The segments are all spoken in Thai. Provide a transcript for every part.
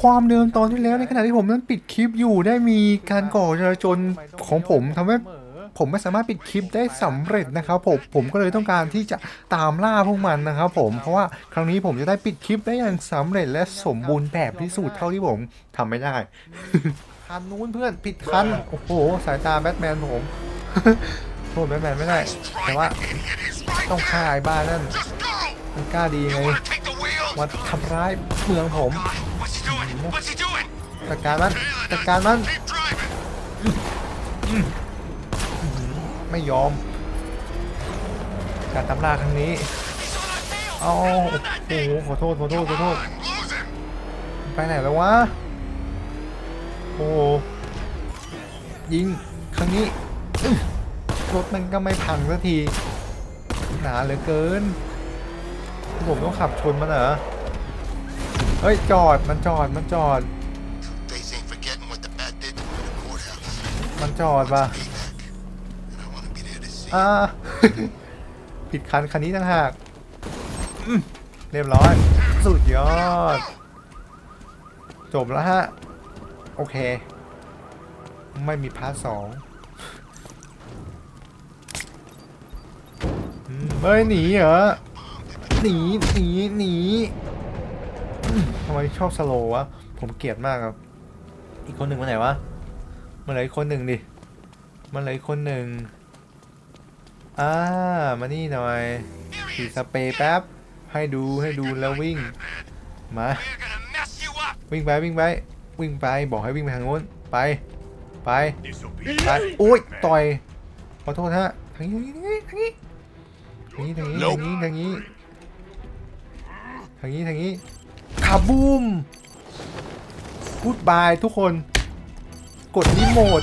ความเดิมตอนที่แล้วในขณะที่ผมนั้นปิดคลิปอยู่ได้มีการก่อจราจนของผมทำให้ผมไม่สามารถปิดคลิปได้สำเร็จนะครับผมผมก็เลยต้องการที่จะตามล่าพวกมันนะครับผมเพราะว่าครั้งนี้ผมจะได้ปิดคลิปได้อย่างสำเร็จและสมบูรณ์แบบที่สุดเท่าที่ผมทำไม่ได้คันนู้นเพื่อนผิดคันโอ้โห สายตาแบทแมนผมโทษแบทแมนไม่ได้แต่ว่าต้องฆ่าไอ้บ้านั่นมันกล้าดีไง Take the wheel. มาทำร้ายเมืองผม What's he doing? What's he doing? จัดการมันจัดการมัน Keep driving. ไม่ยอม การตามล่าครั้งนี้เอาโอ้โหขอโทษขอโทษขอโทษ Losing. ไปไหนแล้ววะ โอ้โหยิงครั้งนี้อื้อรถมันก็ไม่พังสักทีหนาเหลือเกิน ผมต้องขับชนมันเหรอ เฮ้ย จอด มันจอด มันจอด มันจอดว่ะอ่า ผิดคันคันนี้ต่างหากเรียบร้อย สุดยอด จบแล้วฮะ โอเค ไม่มีพาร์ทสองอืมเฮ้ยหนีเหรอ หนี หนี หนี ทำไมชอบสโลว์วะ ผมเกลียดมากครับ อีกคนหนึ่งมาไหนวะมาเลยคนหนึ่งดิมาเลยคนหนึ่งอ่ามานี่หน่อยฉีดสเปรย์แป๊บ ให้ดูให้ดูแล้ววิ่ง มา วิ่งไปวิ่งไป วิ่งไปบอกให้วิ่งไปทางโน้น ไป ไป ไปอุ้ยต่อย ขอโทษฮะ ทางนี้ทางนี้ทางนี้ทางนี้ทางนี้ทางนี้ทางนี้ทางนี้าบูมพูดบายทุกคน กดรีโมท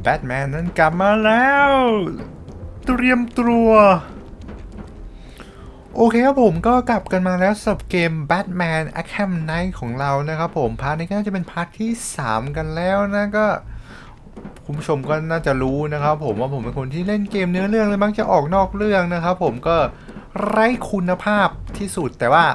แบทแมนนั้นกลับมาแล้ว เตรียมตัวโอเคครับผมก็กลับกันมาแล้วสับเกม Batman Arkham Knight ของเรานะครับผม พาร์ทนี้ก็น่าจะเป็นพาร์ทที่ 3 กันแล้วนะก็ คุณผู้ชมก็น่าจะรู้นะครับผมว่าผมเป็นคนที่เล่นเกมเนื้อเรื่องเลยมักจะออกนอกเรื่องนะครับผมก็ ไร้คุณภาพที่สุดแต่ว่า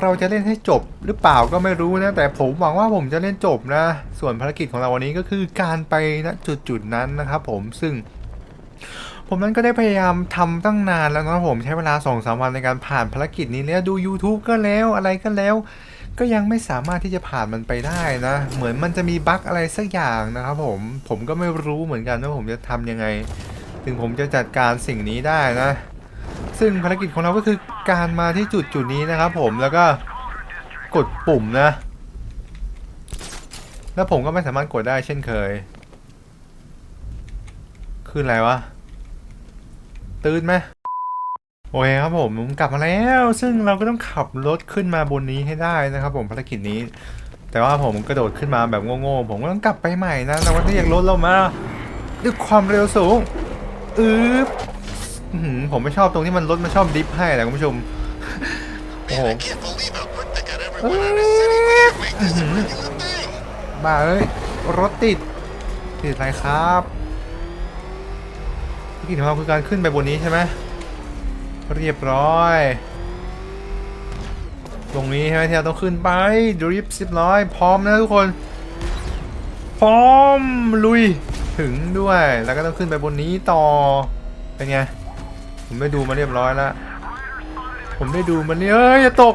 เราจะเล่นให้จบหรือเปล่าก็ไม่รู้นะ แต่ผมหวังว่าผมจะเล่นจบนะ ส่วนภารกิจของเราวันนี้ก็คือการไปณจุดจุดนั้นนะครับผมซึ่ง ผมนั้นก็ได้พยายามทำตั้งนานแล้วนะผมใช้เวลา2อสวันในการผ่านภารกิจนี้แล้วดู YouTube ก็แล้วอะไรก็แล้ว ก็ยังไม่สามารถที่จะผ่านมันไปได้นะ เหมือนมันจะมีบั๊กอะไรสักอย่างนะครับผมผมก็ไม่รู้เหมือนกันว่าผมจะทำยังไง ถึงผมจะจัดการสิ่งนี้ได้นะ ซึ่งภารกิจของเราก็คือการมาที่จุดจุดนี้นะครับผมแล้วก็กดปุ่มนะ แล้วผมก็ไม่สามารถกดได้เช่นเคย คืออะไรวะ ตื่นไหมโอเคครับผมผมกลับมาแล้ว ซึ่งเราก็ต้องขับรถขึ้นมาบนนี้ให้ได้นะครับ ผมภารกิจนี้ แต่ว่าผมกระโดดขึ้นมาแบบโง่ๆผมก็ต้องกลับไปใหม่นะเราก็เรียกรถเรามาด้วยความเร็วสูงอืบอื้อหือ ผมไม่ชอบตรงที่มันรถมันชอบดิฟให้นะคุณผู้ชม โอ้โห Man, I can't believe how quick they got everyone out of the city. We can make this a regular thing. บ้าเอ้ย รถติด ติดอะไรครับภารกิจของเราคือการขึ้นไปบนนี้ใช่ไหมเรียบร้อย ตรงนี้ใช่ไหมที่เราต้องขึ้นไปดริฟสิบร้อย พร้อมนะทุกคน พร้อมลุยถึงด้วย แล้วก็ต้องขึ้นไปบนนี้ต่อ เป็นไง ผมได้ดูมาเรียบร้อยแล้ว ผมได้ดูมันเนี่เอ้ยอย่าตก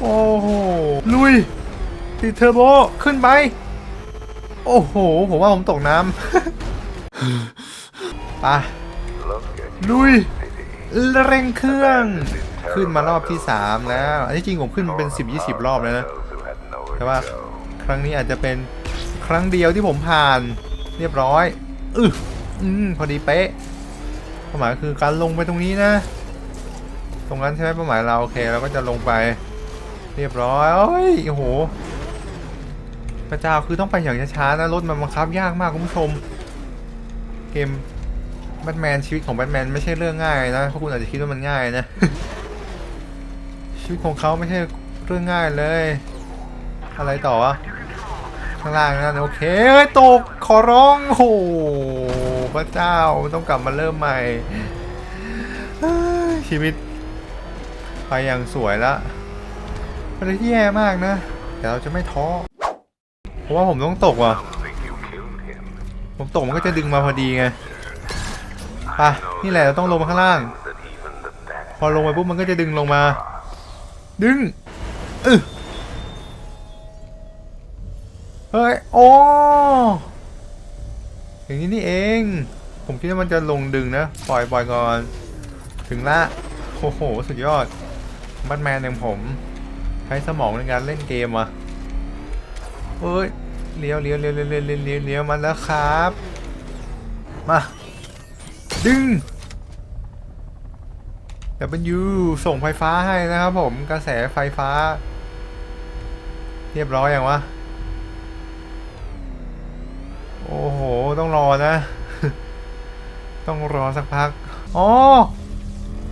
โอ้โห ลุยติดเทอร์โบ ขึ้นไป โอ้โห ผมว่าผมตกน้ำไปลุย เร่งเครื่อง ขึ้นมารอบที่ 3 แล้ว อันที่จริงผมขึ้นเป็น 10-20 รอบแล้วนะ แต่ว่าครั้งนี้อาจจะเป็นครั้งเดียวที่ผมผ่านเรียบร้อย อือ อืมพอดีเป๊ะเป้าหมายคือการลงไปตรงนี้นะ ตรงนั้นใช่ไหมเป้าหมายเราโอเคเราก็จะลงไป เรียบร้อยโอ้ยโอ้โหพระเจ้าคือต้องไปอย่างช้าๆนะรถมันบังคับยากมากคุณผู้ชม เกมแบทแมนชีวิตของแบทแมนไม่ใช่เรื่องง่ายนะเพราะคุณอาจจะคิดว่ามันง่ายนะ ชีวิตของเขาไม่ใช่เรื่องง่ายเลย อะไรต่อวะ ข้างล่างนั่นโอเคเอ้ยตกขอร้องโอ้โหพระเจ้าต้องกลับมาเริ่มใหม่ชีวิต ไปอย่างสวยละเป็นอะไรที่แย่มากนะ แต่เราจะไม่ท้อเพราะว่าผมต้องตกว่ะ ผมตกมันก็จะดึงมาพอดีไงไปะนี่แหละเราต้องลงมาข้างล่าง พอลงไปปุ๊บมันก็จะดึงลงมา ดึงอึเเฮ้ย โอ้อย่างนี้นี่เอง ผมคิดว่ามันจะลงดึงนะ ปล่อยปล่อยก่อน ถึงละ โอ้โห สุดยอดบัตแมนอย่างผม ใช้สมองในการเล่นเกมอะเฮ้ย เลี้ยวเลี้ยวเลี้ยวเลี้ยวเลี้ยวเลี้ยวเลี้ยวมาแล้วครับ มา ดึงเดี๋วเป็นยูส่งไฟฟ้าให้นะครับผม กระแสไฟฟ้า เรียบร้อยอย่างวะ ต้องรอนะ ต้องรอสักพัก อ๋อ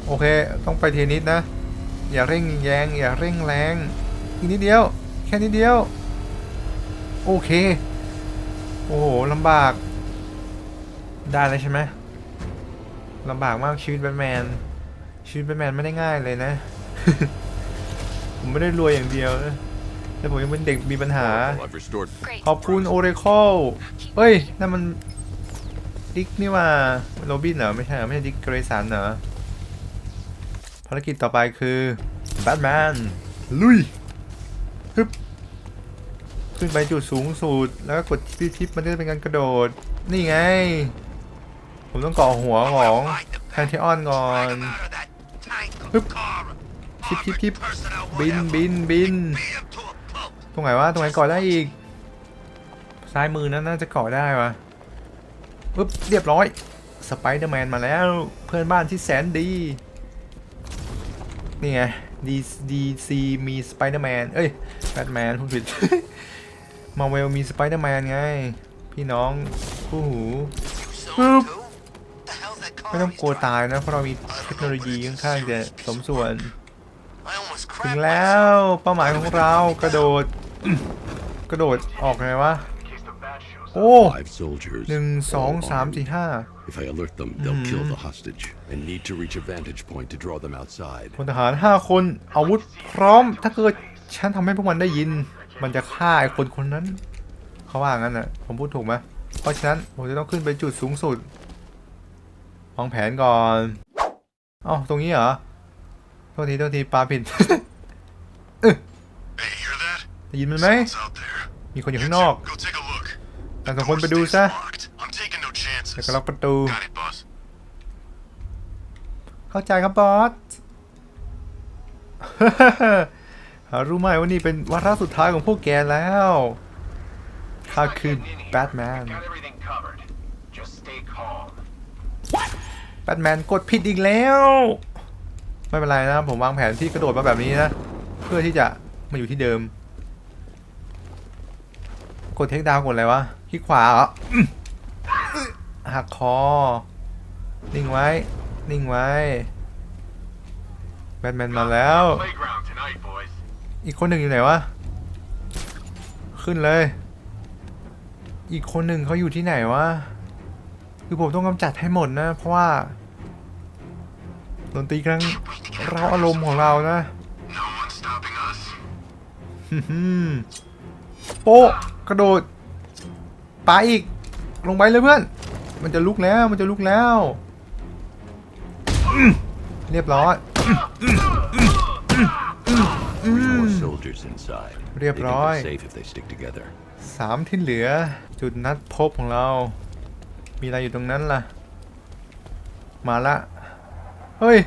โอเค ต้องไปเทนนิสนะ อย่าเร่งแยง อย่าเร่งแรง อีกนิดเดียว แค่นิดเดียว โอเค โอ้โหลำบาก ได้แล้วใช่ไหมลำบากมากชีวิตแบทแมน ชีวิตแบทแมนไม่ได้ง่ายเลยนะ ผมไม่ได้รวยอย่างเดียวนะ แต่ผมยังเป็นเด็กมีปัญหา I've restored ขอบคุณโอเรคอลเฮ้ยนั่นมันดิกนี่ว่าโรบินเหรอไม่ใช่เหรอไม่ใช่ดิกเกรสันเหรอภารกิจต่อไปคือแบทแมนลุยฮึบขึ้นไปจุดสูงสุดแล้วก็กดทิปทิปมันจะเป็นการกระโดด นี่ไง ผมต้องเกาะหัวของแพนเทออนก่อน Hup. ชิปชิปชิปบินบินบิน ตรงไหนวะตรงไหนเกาะได้อีก ซ้ายมือนั้นน่าจะเกาะได้วะปึ๊บเรียบร้อยสไปเดอร์แมนมาแล้วเพื่อนบ้านที่แสนดี นี่ไงดีดีซีมีสไปเดอร์แมนเอ้ยแบทแมนพูดผิดมาเวลมีสไปเดอร์แมนไง พี่น้องคู่หู Hup. ไม่ต้องกลัวตายนะ เพราะเรามีเทคโนโลยีค่อนข้างจะสมส่วน ถึงแล้วเป้าหมายของเรากระโดด กระโดดออกไงวะ โอ้ five soldiers. หนึ่งสอง all สาม armed. สี่ห้า If I alert them, they'll kill the hostage and need to reach a vantage point to draw them outside. พลทหารห้าคนอาวุธพร้อม ถ้าเกิดฉันทำให้พวกมันได้ยิน มันจะฆ่าไอ้คนคนนั้น เขาว่างั้นน่ะ ผมพูดถูกไหมเพราะฉะนั้นผมจะต้องขึ้นไปจุดสูงสุดวางแผนก่อนเอ้าตรงนี้เหรอ โทษทีโทษทีปลาผิด Hey, hear that? ได้ยินมันไหม Someone's out there. มีคนอยู่ข้างนอก Go take a look. แต่สองคนไปดูซะ Locked. I'm taking no chances. แล้วก็ล็อกประตู Got it, boss. เข้าใจครับบอสหารู้ไหมว่านี่เป็นวาระสุดท้ายของพวกแกแล้วข้าคือแบทแมน Got everything covered. Just stay calm. แบทแมนกดผิดอีกแล้ว ไม่เป็นไรนะผมวางแผนที่กระโดดมาแบบนี้นะ เพื่อที่จะมาอยู่ที่เดิม กดเทคดาวกดอะไรวะคลิกขวาเหรออกหักคอ นิ่งไว้ นิ่งไว้ แบทแมนมาแล้ว อีกคนหนึ่งอยู่ไหนวะ ขึ้นเลย อีกคนหนึ่งเขาอยู่ที่ไหนวะ คือผมต้องกำจัดให้หมดนะ เพราะว่าดนตรีครั้งเราอารมณ์ของเรานะฮึ่มโป๊ะ กระโดดไปอีก ลงไปเลยเพื่อน มันจะลุกแล้ว มันจะลุกแล้ว เรียบร้อย เรียบร้อยสามที่เหลือ จุดนัดพบของเรา มีอะไรอยู่ตรงนั้นล่ะ มาละ เฮ้ย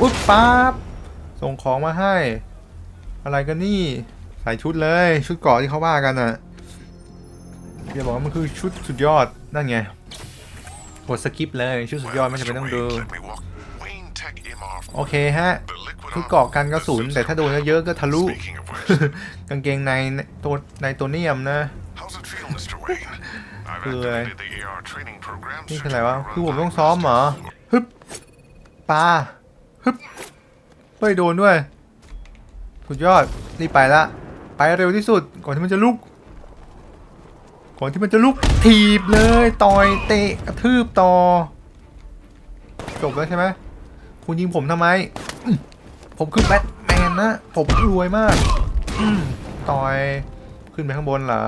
อุ๊บปั๊บ ส่งของมาให้ อะไรกันนี่ ใส่ชุดเลย ชุดเกราะที่เขาว่ากันน่ะอย่าบอกว่ามันคือชุดสุดยอด นั่นไงกดสกิปเลย ชุดสุดยอดไม่จำเป็นต้องดู โอเคฮะ ชุดเกราะกันกระสุน แต่ถ้าโดนเยอะๆก็ทะลุ กางเกงในตัวในตัวเนียมนะ how's it feel, Mr. Wayne? I've Good. activated the AR training program. นี่คืออะไรวะ คือผมต้องซ้อมเหรอ ฮึบปลาฮึบ เฮ้ยโดนด้วย สุดยอด รีบไปละ ไปเร็วที่สุด ก่อนที่มันจะลุก ก่อนที่มันจะลุกถีบเลย ต่อยเตะกระทืบต่อ จบแล้วใช่ไหม คุณยิงผมทำไมมผมคือแบทแมนนะ ผมรวยมากมต่อย ขึ้นไปข้างบนเหรอ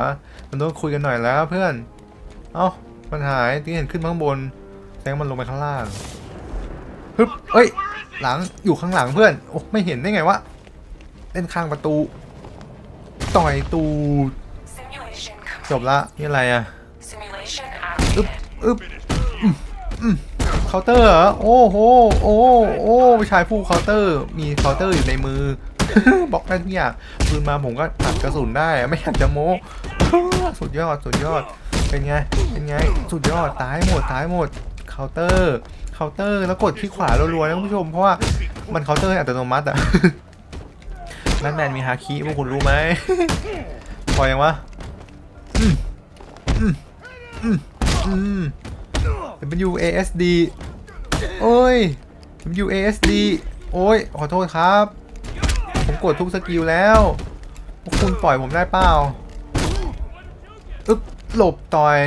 มันต้องคุยกันหน่อยแล้วเพื่อน เอ้า มันหายที่เห็นขึ้นข้างบน แสดงมันลงไปข้างล่าง ฮึบเอ้ย หลังอยู่ข้างหลังเพื่อนโอ้ไม่เห็นได้ไงวะเล่นข้างประตู ต่อยตูจบละนี่อะไรอะอึ๊บอึ๊บอืมอืมเคาน์เตอร์เหรอโอ้โหโอ้โอ้ชายผู้เคาน์เตอร์ มีเคาน์เตอร์อยู่ในมือบล็อกได้ทุกอย่างปืนมาผมก็ตัดกระสุนได้ไม่อยากจะโม้สุดยอดสุดยอดเป็นไงเป็นไงสุดยอดตายหมดตายหมด เคาน์เตอร์เคาน์เตอร์แล้วกดที่ขวารัวๆนะคุณผู้ชมเพราะว่ามันเคาน์เตอร์อัตโนมัติอะแบทแมนมีฮาคิพวกคุณรู้ไหมพอยังวะอืมอืมอืมอืม W A S D โอ้ย W A S D โอ้ยขอโทษครับ ผมกดทุกสกิลแล้วพวกคุณปล่อยผมได้เปล่าอึ๊บหลบต่อย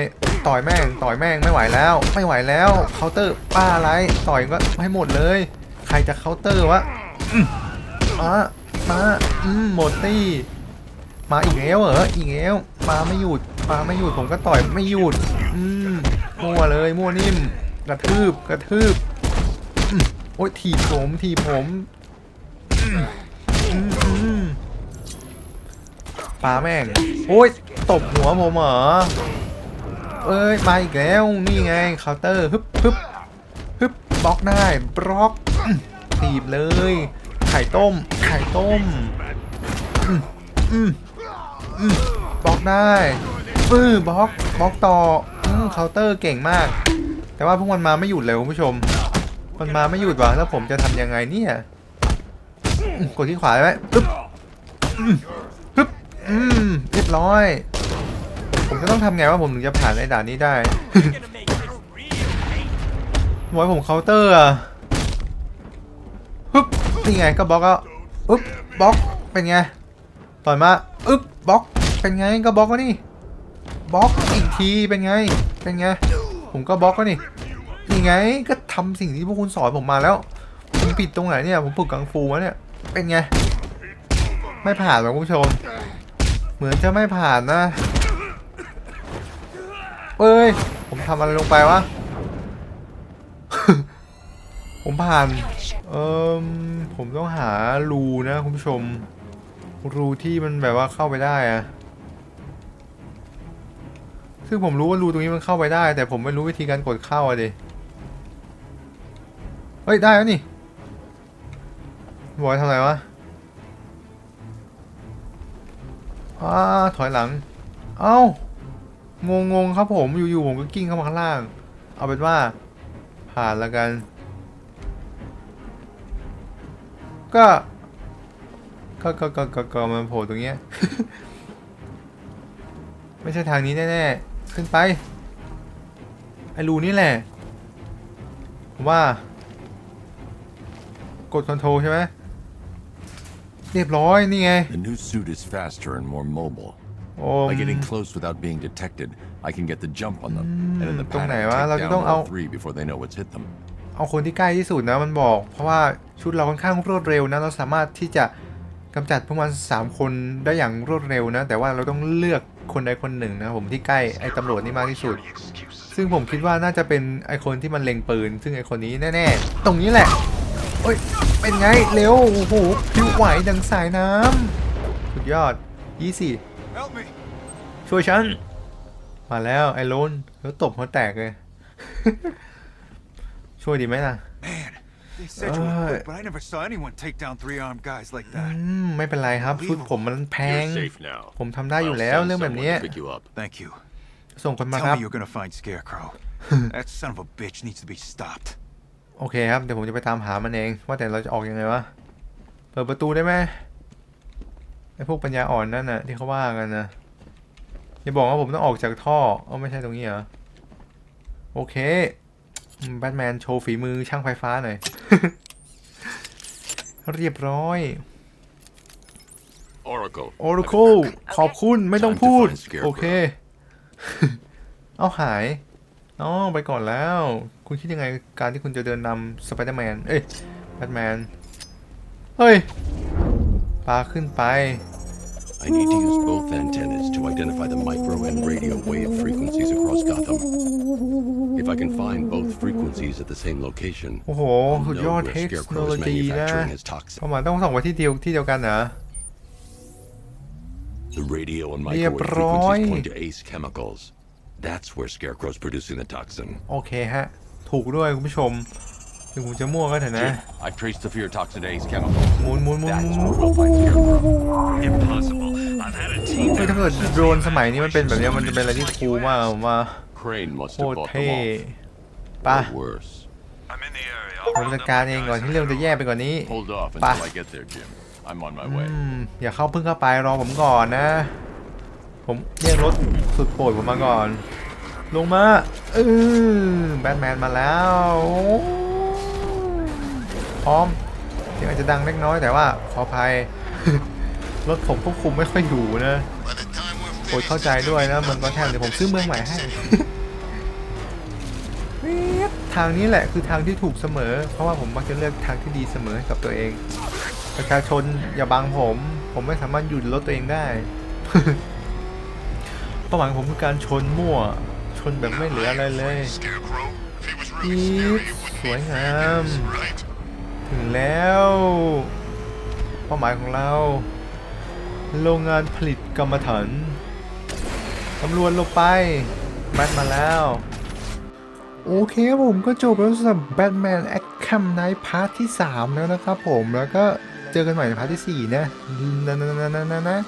ต่อยแม่งต่อยแม่งไม่ไหวแล้ว ไม่ไหวแล้วเคาน์เตอร์ป้าอะไรต่อยก็ให้หมดเลย ใครจะเคาน์เตอร์วะมามาอืมหมดตี้มาอีกแล้วเหรออีกแล้วมาไม่หยุดมาไม่หยุดผมก็ต่อยไม่หยุดอืมมั่วเลยมั่วนิ่มกระทืบกระทืบโอ๊ยถีบผมถีบผมอืมอืมอืมปาแม่งโอ๊ยตบหัวผมเหรอ เอ้ยมาอีกแล้วนี่ไงเคาน์เตอร์ฮึบฮึบฮึบบล็อกได้บล็อกอืมถีบเลย ไข่ต้ม ไข่ต้มบล็อกได้ปื้อบล็อกบล็อกต่อเคาน์เตอร์เก่งมาก แต่ว่าพวกมันมาไม่หยุดเลยคุณผู้ชม มันมาไม่หยุดว่ะแล้วผมจะทำยังไงเนี่ยกดที่ขวาได้ไหมปึ๊บปึ๊บเรียบร้อย ผมจะต้องทำไงว่าผมถึงจะผ่านในด่านนี้ได้ไว้ผมเคาน์เตอร์อะปึ๊บนี่ไงก็บล็อกแล้วปึ๊บบล็อก เป็นไง ต่อยมาอึ๊บบล็อก เป็นไง ก็บล็อกก็นี่ บล็อกอีกที เป็นไง เป็นไง ผมก็บล็อกก็นี่ นี่ไง ก็ทำสิ่งที่พวกคุณสอนผมมาแล้ว ผมผิดตรงไหนเนี่ย ผมฝึกกังฟูมาเนี่ย เป็นไง ไม่ผ่านหรอกคุณผู้ชม เหมือนจะไม่ผ่านนะ เอ้ย ผมทำอะไรลงไปวะ ผมผ่าน เอิมผมต้องหารูนะคุณผู้ชม รูที่มันแบบว่าเข้าไปได้อะซึ่งผมรู้ว่ารูตรงนี้มันเข้าไปได้ แต่ผมไม่รู้วิธีการกดเข้าอะดิ เฮ้ย ได้แล้วนี่บอยทำอะไรวะอ้าถอยหลัง เอ้า งงงๆครับผมอยู่ๆผมก็กิ้งเข้ามาข้างล่าง เอาเป็นว่า ผ่านแล้วกัน ก็ก็ก็ก็ก็ก็มันโผล่ตรงเนี้ย ไม่ใช่ทางนี้แน่ๆ ขึ้นไป ไอรูนี่แหละ ผมว่า กดคอนโทรใช่ไหม เรียบร้อย นี่ไง The new suit is faster and more mobile. โอ้ By getting close without being detected, I can get the jump on them, and in the ตรงไหน panic, วะ take เราจะ down ต้องเอา all three before they know what's hit them. เอาคนที่ใกล้ที่สุดนะมันบอก เพราะว่าชุดเราค่อนข้างรวดเร็วนะ เราสามารถที่จะกำจัดพวกมันสามคนได้อย่างรวดเร็วนะ แต่ว่าเราต้องเลือกคนใดคนหนึ่งนะผมที่ใกล้ไอ้ตำรวจนี่มากที่สุด ซึ่งผมคิดว่าน่าจะเป็นไอคนที่มันเล็งปืน ซึ่งไอคนนี้แน่ๆ ตรงนี้แหละโอ้ยเป็นไงเร็วโอ้โหผิวไหวดังสายน้ำสุดยอดยี่สี่ Help me. ช่วยฉัน มาแล้วไอโลนแล้วตบหัวแตกเลย ช่วยดีไหมล่ะ Man, they said you were Uh, quick, but I never saw anyone take down three armed guys like อื that. มไม่เป็นไรครับชุดผมมันแพง You're safe now. ผมทำได้อยู่แล้ว I'll send เรื่องแบบ someone เนี้ย to pick you up. Thank you. ส่งคนมา Tell ครับ me you're gonna find Scarecrow. that son of a bitch needs to be stopped. โอเคครับ เดี๋ยวผมจะไปตามหามันเอง ว่าแต่เราจะออกยังไงวะ เปิดประตูได้ไหม ไอพวกปัญญาอ่อนนั่นน่ะที่เขาว่ากันนะอย่าบอกว่าผมต้องออกจากท่อเอ้าไม่ใช่ตรงนี้เหรอ โอเคอืมแบทแมนโชว์ฝีมือช่างไฟฟ้าหน่อย เรียบร้อย Oracle. โอร c ค e ขอบคุณไม่ต้องพูด โอเค เอาหายอ๋อไปก่อนแล้ว คุณคิดยังไงการที่คุณจะเดินนำสไปเดอร์แมน เอ้ยแบทแมน เฮ้ย ปลาขึ้นไป I need to use both antennas to identify the micro and radio wave frequencies across Gotham. If I can find both frequencies at the same location, โอ้โห I'll สุดยอ know ด where เทคโน Scarecrow โล is ยีนะ manufacturing his toxin. ประมาณต้องส่งไปที่เดียวที่เดียวกันเหรอ The radio and เรียบ microwave ร้อย frequencies point to Ace Chemicals. That's where Scarecrow's producing the toxin. โอเคฮะ ถูกด้วยคุณผู้ชม ถึงผมจะมั่วก็เถอะนะ I've traced the fear toxin to Ace Chemicals. หมุนหมุนหมุน That's หมุน where we'll find Scarecrow. Impossible. I've had a team เฮ้ยถ้าเกิดโดรนสมัยนี้มันเป็นแบบเนี้ยมันจะเป็นอะไรที่คูลมากผมว่า Crane must โค have ตร bought เท่ them ไปะ off. Or worse. I'm in the area. ผมจัดการเองก่อนที่เรื่องจะแย่ไปกว่านี้ Hold off Bah. until I get there, Jim. I'm on my อื way. มอย่าเข้าเพิ่งเข้าไปรอผมก่อนนะ ผมเรียกรถสุดโปรดผมมาก่อน ลงมาเออแบทแมนมาแล้ว พร้อมเสียงอาจจะดังเล็กน้อยแต่ว่าขออภัย รถผมควบคุมไม่ค่อยอยู่นะโปรดเข้าใจด้วยนะเมืองก็แทนเดี๋ยวผมซื้อเมืองใหม่ให้ทางนี้แหละคือทางที่ถูกเสมอ เพราะว่าผมมักจะเลือกทางที่ดีเสมอให้กับตัวเอง ประชาชนอย่าบังผม ผมไม่สามารถหยุดรถตัวเองได้เป้าหมายผมคือการชนมั่ว ชนแบบไม่เหลืออะไรเลยอีสวยงาม ถึงแล้ว เป้าหมายของเรา โรงงานผลิตกรรมฐานตำรวจลงไปแบทมาแล้ว โอเคครับผมก็จบแล้วสำหรับแบทแมนแอคคัมไนท์พาร์ทที่ 3 แล้วนะครับผมแล้วก็เจอกันใหม่ในพาร์ทที่ 4 นะนะนะนะนะนะ